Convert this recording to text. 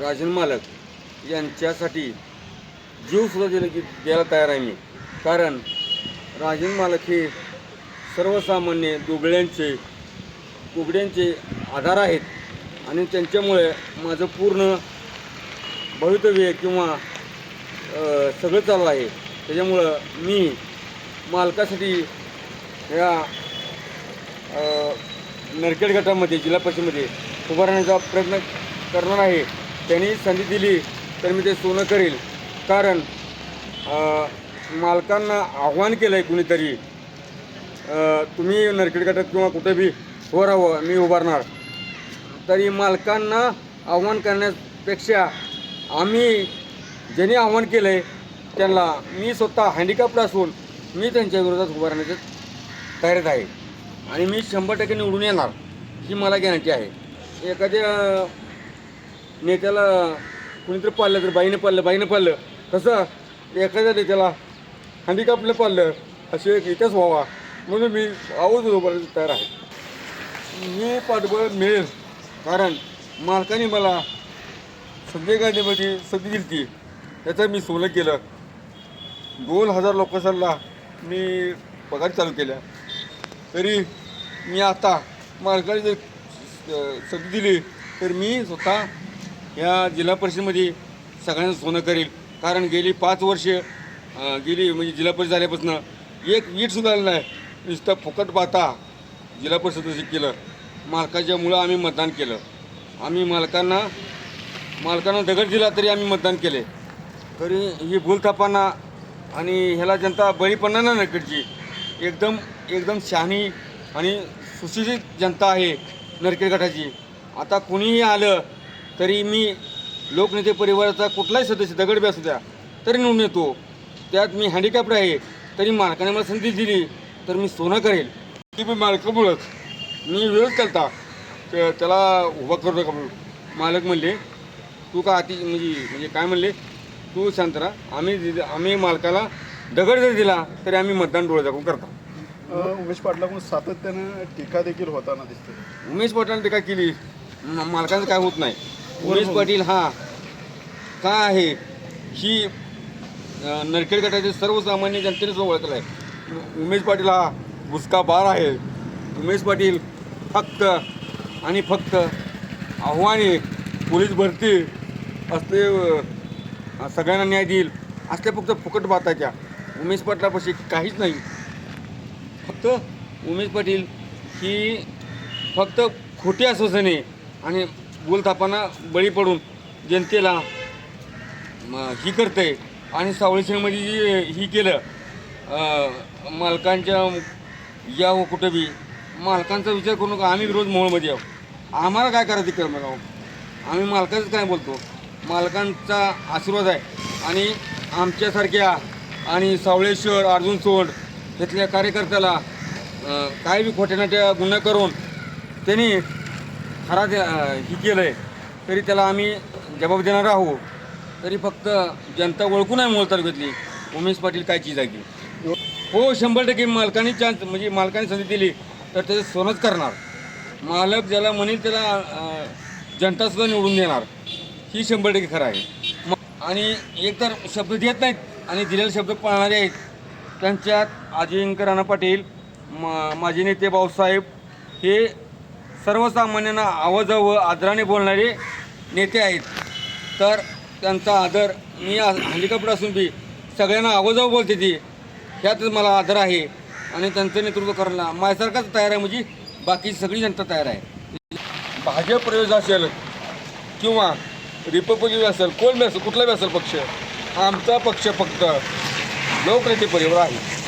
राजन मालक यांच्यासाठी जीवसुद्धा दिलं की द्यायला तयार आहे मी. कारण राजन मालक हे सर्वसामान्य दुबळ्यांचे दुबड्यांचे आधार आहेत. आणि त्यांच्यामुळे माझं पूर्ण भवितव्य किंवा सगळं चाललं आहे. त्याच्यामुळं मी मालकासाठी या नरखेड गटामध्ये जिल्हा परिषदेमध्ये उभारण्याचा प्रयत्न करणार आहे. त्यांनी संधी दिली तर मी ते सोनं करेल. कारण मालकांना आव्हान केलं आहे कुणीतरी तुम्ही नरखेड गटात किंवा कुठे बी उभं राहावं मी उभारणार. तरी मालकांना आव्हान करण्यापेक्षा आम्ही ज्यांनी आव्हान केलं आहे त्यांना मी स्वतः हँडिकॅप्ड असून मी त्यांच्या विरोधात उभं तयारीत आहे. आणि मी शंभर टक्के निवडून येणार ही मला गॅरंटी आहे. एखाद्या नेत्याला कुणीतरी पाळलं तर बाईने पाळलं बाईनं पाळलं. तसं एखाद्या नेत्याला हँडिकॅपनं पाळलं असे एक इतिहास व्हावा. म्हणून मी आवाज उभारायला तयार आहे. मी पाठबळ मिळेल कारण मालकाने मला संजय गांधीमध्ये संधी दिली ती त्याचं मी सोनं केलं दोन हजार लोकांना मी पगार चालू केल्या. तरी मी आता मालकाने जर संधी दिली तर मी स्वतः या जिल्हा परिषदमध्ये सगळ्यांचं सोनं करेल. कारण गेली पाच वर्षे गेली म्हणजे जिल्हा परिषद झाल्यापासून एक वीटसुद्धा आलं नाही. नुसतं फुकट पाहता जिल्हा परिषद केलं. मालकाच्या मुळं आम्ही मतदान केलं. आम्ही मालकांना मालकांना दगड दिला तरी आम्ही मतदान केले. तरी ही भूलथापांना आणि ह्याला जनता बळी पडणार नाही नरखेडची एकदम एकदम शहाणी आणि सुशिक्षित जनता आहे नरखेड गटाची. आता कुणीही आलं तरी मी लोकनेते परिवाराचा कुठलाही सदस्य दगड बी असू द्या तरी निवडून येतो. त्यात मी हँडिकॅप्ड आहे तरी मालकाने मला संधी दिली तर मी सोनं करेल. की मी मालकामुळंच मी केलता तर त्याला उभा करू नका मालक म्हणले तू का अति म्हणजे म्हणजे काय म्हणले? तू शांत राहा आम्ही आम्ही मालकाला दगड जरी दिला तरी आम्ही मतदान डोळे दाखवून करतो. उमेश पाटलाकडून सातत्यानं टीका देखील होताना दिसते. उमेश पाटलांनी टीका केली मालकाचं काय होत नाही. उमेश पाटील हा. का आहे? ही नरखेड गटाचे सर्वसामान्य जनतेनेच ओळखलं आहे उमेश पाटील हा भुसका बार आहे. उमेश पाटील फक्त आणि फक्त आव्हाने पोलीस भरती असते अ, सगळ्यांना न्याय देईल असल्या फक्त फुकट बाताच्या उमेश पाटलापाशी काहीच नाही. फक्त उमेश पाटील ही फक्त खोटी आश्वासने आणि बोलतापांना बळी पडून जनतेला ही करते आणि सावळी सिंगमध्ये जी ही केलं मालकांच्या या व कुठं बी मालकांचा विचार करू नका. आम्ही रोज मोहळमध्ये आहोत. आम्हाला काय करायचं कर्म आहोत. आम्ही मालकाचंच काय बोलतो? मालकांचा आशीर्वाद आहे. आणि आमच्यासारख्या आणि सावळेश्वर अर्जुन सोंड तिथल्या कार्यकर्त्याला काही काय बी खोट्यानाट्या गुन्हा करून त्यांनी खरा ते, ही केलं आहे तरी त्याला आम्ही जबाब देणार आहोत. तरी फक्त जनता ओळखून आहे मोल तालुक्यातली उमेश पाटील काय चीज आहे हो शंभर टक्के मालकाने चान्स म्हणजे मालकाने संधी दिली तर त्याचं सोनंच करणार. मालक ज्याला म्हणेल त्याला जनतासुद्धा निवडून देणार. ही शंभर टक्के खरं आहे. आणि एक तर शब्द देत नाहीत आणि दिलेले शब्द पाळणारे आहेत. त्यांच्यात अजिंक्य राणा पाटील मा माजी नेते भाऊसाहेब हे सर्वसामान्यांना आवाजावं आदराने बोलणारे नेते आहेत. तर त्यांचा आदर मी हँडिकॅप्ड असून बी सगळ्यांना आवाजावं बोलते ती. ह्यातच मला आदर आहे. आणि त्यांचं नेतृत्व करायला माझ्यासारखाच तयार आहे. म्हणजे बाकी सगळी जनता तयार आहे. भाजप प्रवेश असेल किंवा रिपब्लिक असेल कोण बी असेल कुठला बी असेल पक्ष आमचा पक्ष फक्त लोकनेते परिवार आहे.